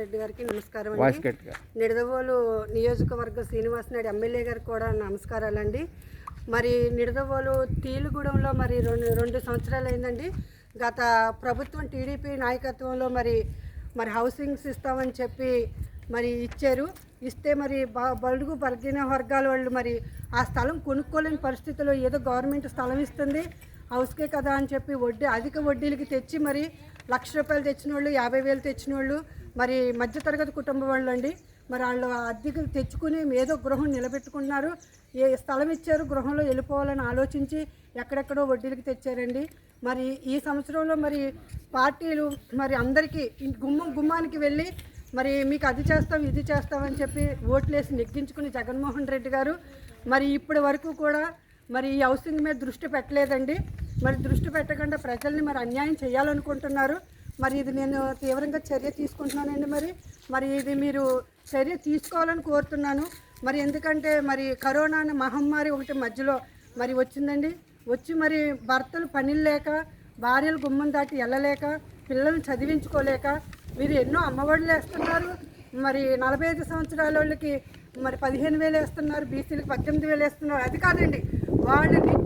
రెడ్డి గారికి నమస్కారం అండి. నిడదవోలు నియోజకవర్గ శ్రీనివాస్ నాయుడు ఎమ్మెల్యే గారికి కూడా నమస్కారాలండి. మరి నిడదవోలు తీలుగూడెంలో మరి రెండు రెండు సంవత్సరాలు అయిందండి గత ప్రభుత్వం టీడీపీ నాయకత్వంలో మరి మరి హౌసింగ్స్ ఇస్తామని చెప్పి మరి ఇచ్చారు. ఇస్తే మరి బ బడుగు బలహీన వర్గాల వాళ్ళు మరి ఆ స్థలం కొనుక్కోలేని పరిస్థితిలో ఏదో గవర్నమెంట్ స్థలం ఇస్తుంది హౌస్కే కదా అని చెప్పి వడ్డీ అధిక వడ్డీలకి తెచ్చి మరి లక్ష రూపాయలు తెచ్చిన వాళ్ళు యాభై వేలు తెచ్చిన వాళ్ళు మరి మధ్యతరగతి కుటుంబ వాళ్ళు అండి మరి వాళ్ళు అద్దెకు తెచ్చుకుని ఏదో గృహం నిలబెట్టుకున్నారు. ఏ స్థలం ఇచ్చారు గృహంలో వెళ్ళిపోవాలని ఆలోచించి ఎక్కడెక్కడో వడ్డీలకు తెచ్చారండి. మరి ఈ సంవత్సరంలో మరి పార్టీలు మరి అందరికీ గుమ్మం గుమ్మానికి వెళ్ళి మరి మీకు అది చేస్తాం ఇది చేస్తామని చెప్పి ఓట్లేసి నెగ్గించుకుని జగన్మోహన్ రెడ్డి గారు మరి ఇప్పటి వరకు కూడా మరి ఈ హౌసింగ్ మీద దృష్టి పెట్టలేదండి. మరి దృష్టి పెట్టకుండా ప్రజల్ని మరి అన్యాయం చేయాలనుకుంటున్నారు. మరి ఇది నేను తీవ్రంగా చర్య తీసుకుంటున్నానండి మరి. మరి ఇది మీరు చర్య తీసుకోవాలని కోరుతున్నాను. మరి ఎందుకంటే మరి కరోనా అనే మహమ్మారి ఒకటి మధ్యలో మరి వచ్చిందండి. వచ్చి మరి భర్తలు పనులు లేక భార్యలు గుమ్మం దాటి వెళ్ళలేక పిల్లల్ని చదివించుకోలేక మీరు ఎన్నో అమ్మఒడులు వేస్తున్నారు. మరి నలభై ఐదు సంవత్సరాల వాళ్ళకి మరి పదిహేను వేలు వేస్తున్నారు. బీసీలకు పద్దెనిమిది వేలు వేస్తున్నారు. అది కాదండి. వాళ్ళ నిత్యం